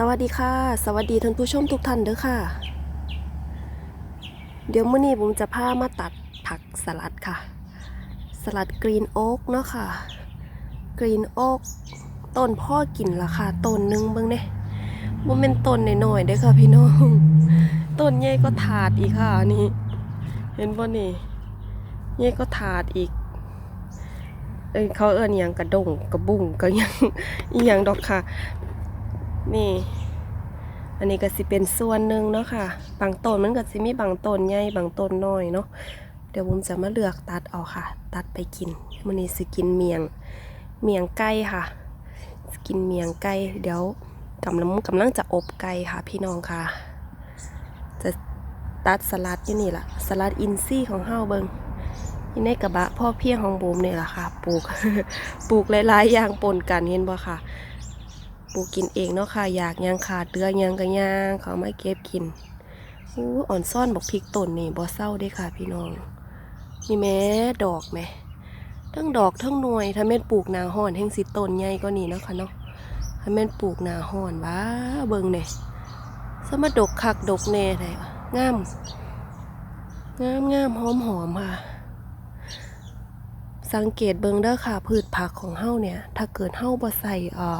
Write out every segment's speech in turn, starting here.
สวัสดีค่ะ สวัสดีท่านผู้ชมทุกท่านเด้อค่ะ เดี๋ยวมื้อนี้ผมจะพามาตัดผักสลัดค่ะ สลัดกรีนโอ๊กเนาะค่ะ กรีนโอ๊กต้นพ่อกินราคาต้นหนึงเบิ่งเด้บ่แม่นต้นน้อยๆเด้อค่ะพี่น้องต้นใหญ่ก็ถาดอีกค่ะนี่เห็นบ่นี่ใหญ่ก็ถาดอีกเขาเอิ้นหยังกระดงกระบุ้งก็ยังอีหยังดอกค่ะ นี่ อันนี้ก็สิเป็นส่วนหนึ่งเนาะค่ะ บางต้นมันก็สิมีบางต้นใหญ่บางต้นน้อยเนาะ เดี๋ยวผมจะมาเลือกตัดเอาค่ะ ตัดไปกินมันนี้สิกินเมียง เมียงไก่ค่ะสกินเมียงไก่ เดี๋ยวกำลังกำลังจะอบไก่ค่ะ พี่น้องค่ะ จะตัดสลัดอยู่นี่ล่ะ สลัดอินซี่ของเฮาเบิงอยู่ในกระบะพ่อเพียงของบูมเนี่แหละค่ะ ปลูก ปลูกหลายๆอย่างปนกันเห็นบ่ค่ะ ลูกกินเองเนาะค่ะ อยากยังขาดเดือยังก็ย่างเขามาเก็บกินอู้อ่อนซ่อนบอกพริกต้นนี่บ่เศร้าเด้ค่ะ พี่น้อง นี่แม่ดอกแม่ทั้งดอกทั้งหน่วยถ้าแม่นปลูกนาห้อนแห่งสิต้นใหญ่ก็นี่เนาะค่ะเนาะถ้าแม่นปลูกนาห้อนว้าเบิ่งเนี่ยสมาดกคักดกแน่เลยงามงามงามหอมหอมค่ะ สังเกตเบิ่งเด้อค่ะ พืชผักของเฮาเนี่ย ถ้าเกิดเฮาบ่ใส่อ่อ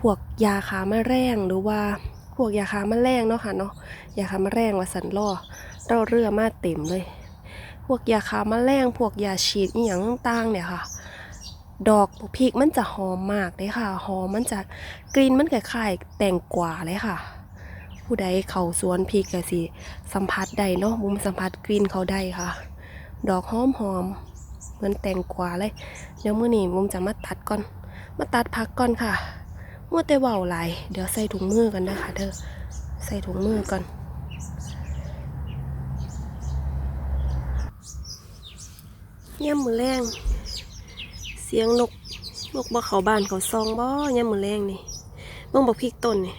พวกยาขาแมลงหรือว่าพวกยาขาแมลงเนาะค่ะเนาะยาขาแมลงว่าสันล่อเราเรือมาเต็มเลย พวกยาขาแมลงพวกยาฉีดอีหยังต่างเนี่ยค่ะ ดอกพริกมันจะหอมมากเลยค่ะหอมมันจะกลิ่นมันคล้ายๆแตงกวาเลยค่ะ ผู้ใดเขาสวนพริกก็สิสัมผัสได้เนาะมุมสัมผัสกลิ่นเขาได้ค่ะ ดอกหอมหอมเหมือนแตงกวาเลย เดี๋ยวมื้อนี้มุมจะมาตัดก่อน มาตัดพักก่อนค่ะ มัวแต่เว้าหลเดี๋ยวใส่ถุงมือกันนะคะเด้อใส่ถุงมือก่อนย่ำมือแรงเสียงนกนกบ่เขาบ้านเขาซองบ่ย่ำมือแรงนี่เบิ่งบอกพริกต้นนี่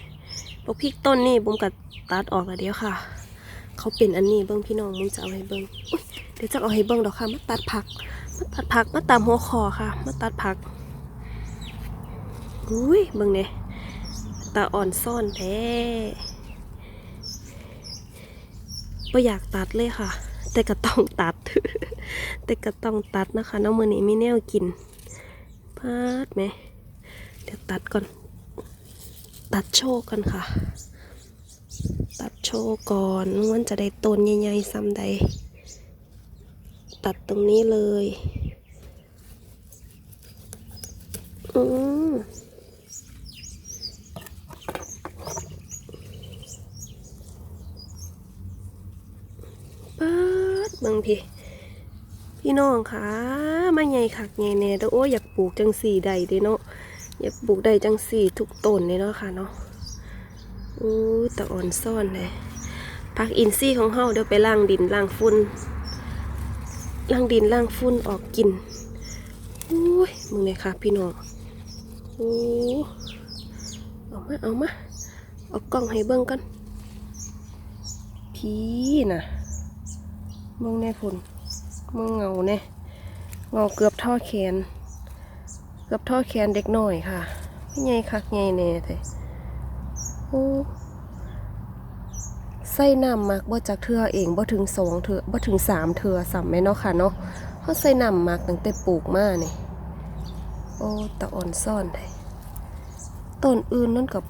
บอกพริกต้นนี่บุ้มกัดตัดออกแล้วเดี๋ยวค่ะ เขาเป็นอันนี้เบิ่งพี่น้องมุ้มจะเอาให้เบิ่งอุ๊ยเดี๋ยวจะเอาให้เบิ่งดอกค่ะมาตัดผักมาตัดผักมาตามหัวคอค่ะมาตัดผัก อุ้ยเบิ่งเนี่ยตาอ่อนซ่อนแท้ก็อยากตัดเลยค่ะ แต่ก็ต้องตัด แต่ก็ต้องตัดนะคะน้องมือนี้มีแนวกินพาดไหม เดี๋ยวตัดก่อน ตัดโชว์กันค่ะ ตัดโชว์ก่อนมันจะได้ต้นใหญ่ๆซ้ำใด ตัดตรงนี้เลย อืม ป๊า บิ่งพี่พี่น้องค่ะมาใหญ่คักใหญ่แน่แต่โอ้ยอยากปลูกจังสี่ใดเด้เนาะอยากปลูกได้จังสี่ทุกต้นเลยเนาะค่ะเนาะอู้ตะอ่อนซ่อนเลยพักอินซี่ของเฮาเดี๋ยวไปล้างดินล้างฝุ่นล้างดินล้างฝุ่นออกกินอุ้ยมึงเนี่ยค่ะพี่น้องโอ้เอามาเอามาเอากล้องให้เบิ่งกันพี่น่ะ มองแน่ฝนมองเงาแน่เงาเกือบท่อแขน เกือบท่อแขนเด็กหน่อยค่ะไม่ใหญ่คักใหญ่แน่แต่โอ้ใส่น้ำมักบ่จากเทือเองบ่ถึงสองเทือบ่ถึงสามเทือสามแม่เนาะค่ะเนาะเขาใส่น้ำมักตั้งแต่ปลูกมาเนี่ยโอ้ตะอ่อนซ่อนได้ต้นอื่นนั่นกับ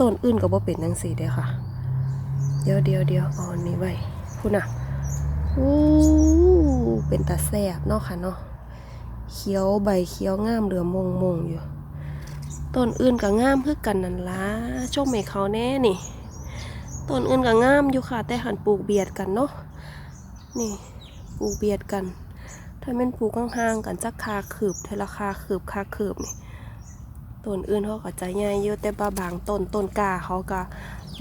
ต้นอื่นกับบ่เป็นจังซี่เด้ค่ะ เดี๋ยวเดี๋ยวเดี๋ยวอ่อนนี่ไว้คุณน่ะ อู้เป็นตาแสบเนาะค่ะเนาะเขียวใบเขียวงามเหลือมงมงอยู่ต้นอื่นก็งามเพื่อกันนั่นล่ะชมให้เขาแน่นี่ต้นอื่นก็งามอยู่ค่ะ แต่หันปลูกเบียดกันเนาะนี่ปลูกเบียดกัน ถ้าแม่นปลูกห่างๆกันจักคาขืบเทละคาขืบคาขืบนี่ต้นอื่นเขาก็จะใหญ่เยอะแต่บาบางต้นต้นกาเขาก็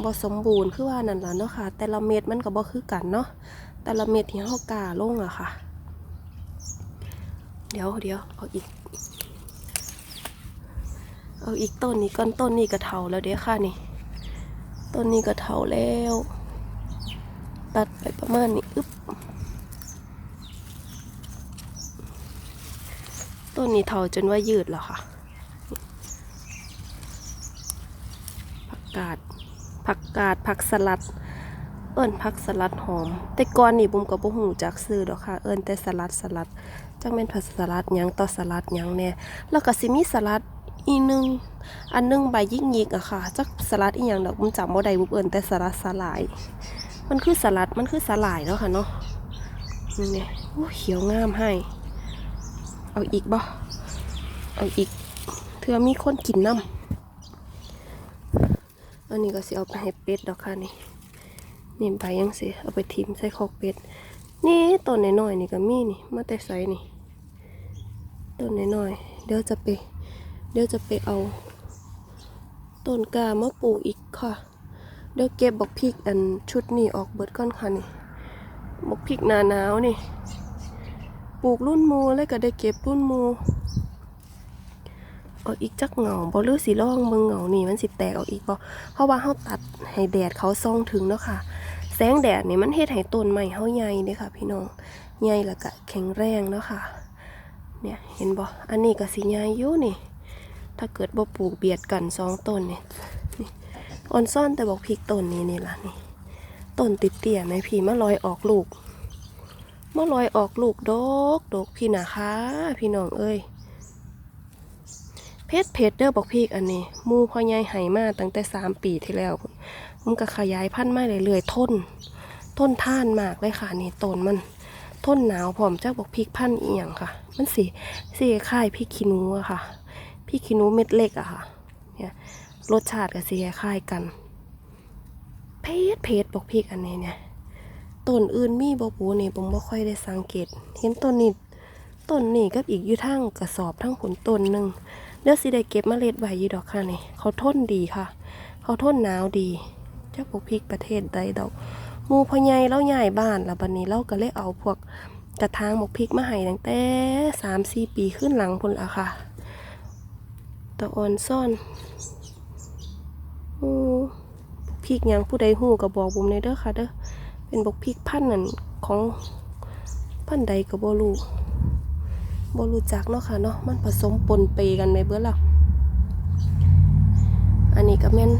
บ่สมบูรณ์คือว่านั่นล่ะเนาะค่ะ แต่ละเม็ดมันก็บ่คือกันเนาะ แต่ละเม็ดที่เขากาลงอะค่ะ เดี๋ยวเดี๋ยวเอาอีก เอาอีกต้นนี้ก้อนต้นนี้กระเถาแล้วเดี๋ยค่ะนี่ ต้นนี้กระเถาแล้ว ตัดไปประมาณนี้อึ๊บต้นนี้เถาจนว่ายืดแล้วค่ะผักกาดผักกาดผักสลัด เอิ้นผักสลัดหอม แต่ก่อนนี่บุมก็บ่ฮู้จักซื้อดอกค่ะ เอิ้นแต่สลัดสลัดจักแม่นผักสลัดหยังต่อสลัดหยังแน่แล้วก็สิมีสลัดอีนึงอันนึงใบยิกยิกอะค่ะจักสลัดอีหยังดอกบุมจำบ่ได้บุมเอิ้นแต่สลัดสลาย มันคือสลัดมันคือสลายเนาะค่ะเนาะนี่เนี่ยโอ้เขียวงามให้ เอาอีกบ่เอาอีกเถื่อมีคนกินน้ำอันนี้ก็สิเอาไปให้เป็ดดอกค่ะนี่ นี่ใบยังสิเอาไปทิมใส่คอกเป็ด นี่ต้นน้อยๆนี่ก็มีนี่ มาแต่ไสนี่ ต้นน้อยๆเดี๋ยวจะไป เดี๋ยวจะไปเอา ต้นกามาปลูกอีกค่ะ เดี๋ยวเก็บบกพริกอันชุดนี้ออกเบิดก่อนค่ะนี่บกพริกหนาหนาวนี่ ปลูกรุ่นมูแล้วก็ได้เก็บรุ่นมู เอาอีกจักเหงาบ่หรือสิร่องเบิ่งเหงานี่มันสิแตกออกอีกบ่เพราะว่าเฮาตัดให้แดดเขาส่องถึงเนาะค่ะ แสงแดดนี่มันเฮ็ดให้ต้นไม้เฮาใหญ่เด้ค่ะ พี่น้องใหญ่แล้วก็แข็งแรงเนาะค่ะ เนี่ยเห็นบ่อันนี้ก็สิใหญ่อยู่นี่ ถ้าเกิดบ่ปลูกเบียดกันสองต้นเนี่ยนี่อ่อนซ่อนแต่บอกพริกต้นนี้นี่ล่ะนี่ต้นติดเตี่ยไหมพี่มาลอยออกลูกมาลอยออกลูกดกดกพี่นะคะ พี่น้องเอ้ย ชรเพชรเด้อบอกพริกอันนี้มูพ่อใหญ่ไหมาตั้งแต่สามปีที่แล้วมันก็ขยายพันธุ์มาเรื่อยๆทนทนท่านมากเลยค่ะนี่ต้นมันทนหนาวพร้อมจากบอกพริกพันธุ์อีหยังค่ะ มันสีสีคล้ายพริกขี้นูอะค่ะพริกขี้นูเม็ดเล็กอะค่ะ เนี่ยรสชาติกับสีคล้ายกัน เพชรเพชรบอกพริกอันนี้เนี่ยต้นอื่นมีบ่ปูนี่ผมบ่ค่อยได้สังเกต เห็นต้นนี้ต้นนี้กับอีกอยู่ทั้งกระสอบทั้งผลต้นหนึ่ง เดี๋ยวสิได้เก็บเมล็ดไว้อยู่ดอกค่ะนี่เขาทนดีค่ะ เขาทนหนาวดีเจ้าพวกพริกประเทศใดดอกมูพ่อใหญ่เล่าใหญ่บ้านแล้วบัดนี้เราก็เลยเอาพวกกระถางหมกพริกมาให้ตั้งแต่สามสี่ปีขึ้นหลังพุ่นละค่ะตะออนซ่อนอพริกยังผู้ใดหูก็บอกบุมในเด้อค่ะเด้อเป็นบกพริกพันนั่นของพันใดก็บ่รู้ บ่รู้จักเนาะค่ะเนาะมันผสมปนเปกันไปเบิดแล้วอันนี้ก็แม่น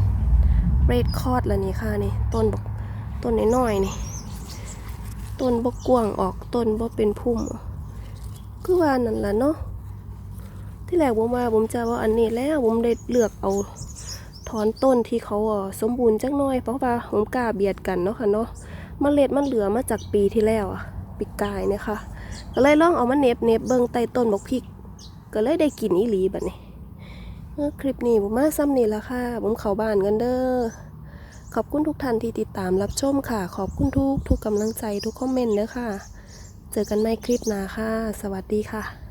เรดคอร์ดล้วนี่ค่ะนี่ต้นบกต้นน้อยๆนี่ต้นบกกว้างออกต้นบ่เป็นพุ่มคือว่านั่นล่ะเนาะที่แรกผมว่าผมจะว่าอันนี้แล้วผมได้เลือกเอาถอนต้นที่เขาสมบูรณ์จักหน่อย เพราะว่าผมกล้าเบียดกันเนาะค่ะเนาะเมล็ดมันเหลือมาจากปีที่แล้วอะปีกายเนี่ยค่ะ ก็เลยลองเอามาเน็บเน็บเบิ่งใต้ต้นบกพริก ก็เลยได้กินอีหลีบัดนี้คลิปนี้ผมมาซ้ำนี่ละค่ะผมเข้าบ้านกันเด้อขอบคุณทุกท่านที่ติดตามรับชมค่ะ ขอบคุณทุกทุกกำลังใจทุกคอมเมนต์เด้อค่ะ เจอกันใหม่คลิปหน้าค่ะ สวัสดีค่ะ